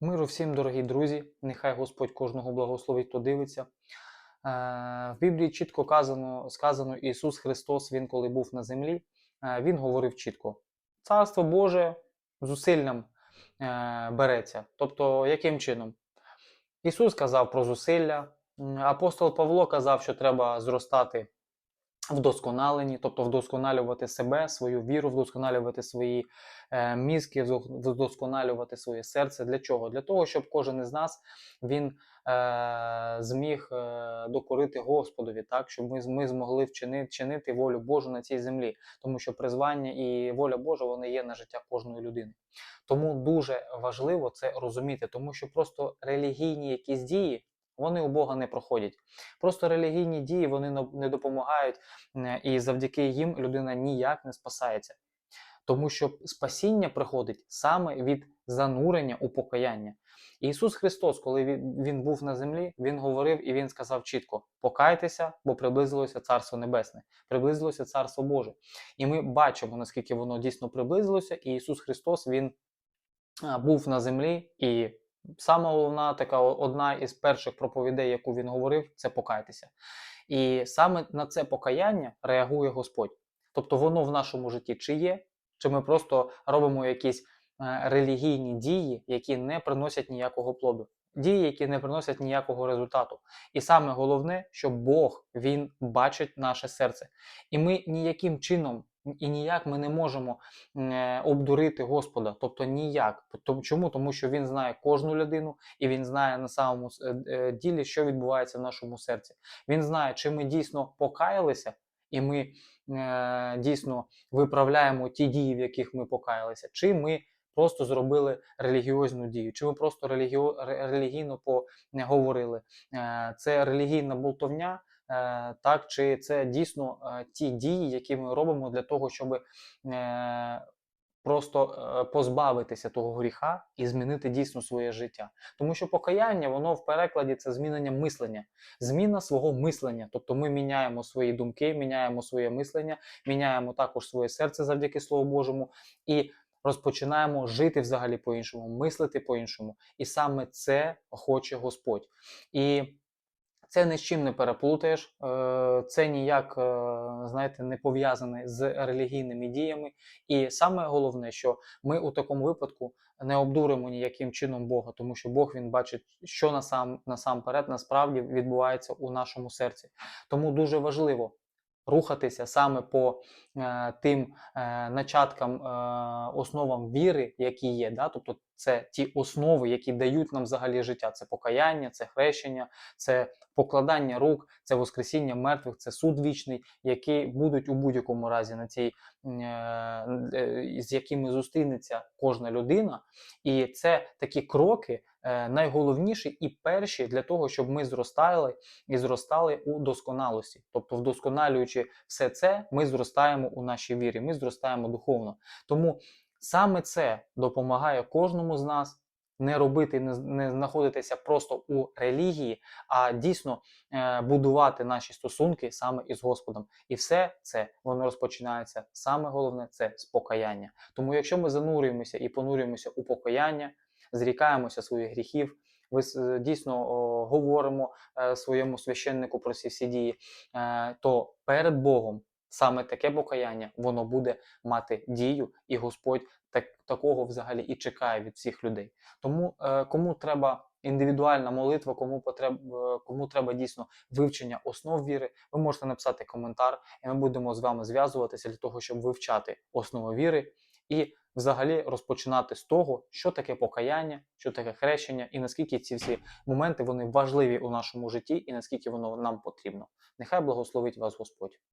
Миру всім, дорогі друзі, нехай Господь кожного благословить, хто дивиться. Е, В Біблії чітко казано, сказано Ісус Христос, Він коли був на землі, е, Він говорив чітко: Царство Боже зусиллям е, береться. Тобто, яким чином? Ісус казав про зусилля, апостол Павло казав, що треба зростати вдосконаленні, тобто вдосконалювати себе, свою віру, вдосконалювати свої е, мізки, вдосконалювати своє серце. Для чого? Для того, щоб кожен із нас він е, зміг е, докорити Господові, так щоб ми, ми змогли вчинити, чинити волю Божу на цій землі, тому що призвання і воля Божа вони є на життя кожної людини. Тому дуже важливо це розуміти, тому що просто релігійні якісь дії. Вони у Бога не проходять. Просто релігійні дії вони не- допомагають і завдяки їм людина ніяк не спасається. Тому що спасіння приходить саме від занурення у покаяння. Ісус Христос, коли він був на землі, Він говорив і Він сказав чітко: покайтеся, бо приблизилося Царство Небесне, приблизилося Царство Боже. І ми бачимо, наскільки воно дійсно приблизилося, і Ісус Христос Він був на землі, і сама головна така одна із перших проповідей, яку він говорив, це покайтеся. І саме на це покаяння реагує Господь. Тобто воно в нашому житті чи є, чи ми просто робимо якісь е, релігійні дії, які не приносять ніякого плоду, дії, які не приносять ніякого результату. І саме головне, що Бог він бачить наше серце. І ми ніяким чином і ніяк ми не можемо е, обдурити Господа, тобто ніяк. Чому? Тому що він знає кожну людину, і він знає на самому е, е, ділі, що відбувається в нашому серці. Він знає, чи ми дійсно покаялися, і ми е, дійсно виправляємо ті дії, в яких ми покаялися, чи ми просто зробили релігіозну дію, чи ми просто релігіо, ре- релігійно поговорили. Е, це релігійна болтовня. Е, Так, чи це дійсно е, ті дії, які ми робимо для того, щоб е, просто позбавитися того гріха і змінити дійсно своє життя. Тому що покаяння, воно в перекладі це змінення мислення, зміна свого мислення. Тобто ми міняємо свої думки, міняємо своє мислення, міняємо також своє серце завдяки Слову Божому і розпочинаємо жити взагалі по-іншому, мислити по-іншому. І саме це хоче Господь. І це ні з чим не переплутаєш, е, це ніяк, е, знаєте, не пов'язане з релігійними діями. І саме головне, що ми у такому випадку не обдуримо ніяким чином Бога, тому що Бог він бачить, що насам, насамперед насправді відбувається у нашому серці. Тому дуже важливо рухатися саме по е, тим е, начаткам, е, основам віри, які є. Да? Тобто це ті основи, які дають нам взагалі життя. Це покаяння, це хрещення, це покладання рук, це воскресіння мертвих, це суд вічний, які будуть у будь-якому разі на цій, е, е, з якими зустрінеться кожна людина. І це такі кроки е, найголовніші і перші для того, щоб ми зростали і зростали у досконалості. Тобто, вдосконалюючи все це, ми зростаємо у нашій вірі, ми зростаємо духовно. Тому саме це допомагає кожному з нас не робити, не, знаходитися просто у релігії, а дійсно е, будувати наші стосунки саме із Господом. І все це воно розпочинається. Саме головне це з покаяння. Тому, якщо ми занурюємося і понурюємося у покаяння, зрікаємося своїх гріхів. Ви дійсно о, говоримо е, своєму священнику про ці всі дії, е, то перед Богом саме таке покаяння воно буде мати дію, і Господь так, такого взагалі і чекає від всіх людей. Тому е, кому треба індивідуальна молитва, кому потреб, е, кому треба дійсно вивчення основ віри, ви можете написати коментар, і ми будемо з вами зв'язуватися для того, щоб вивчати основи віри і взагалі розпочинати з того, що таке покаяння, що таке хрещення, і наскільки ці всі моменти вони важливі у нашому житті, і наскільки воно нам потрібно. Нехай благословить вас Господь.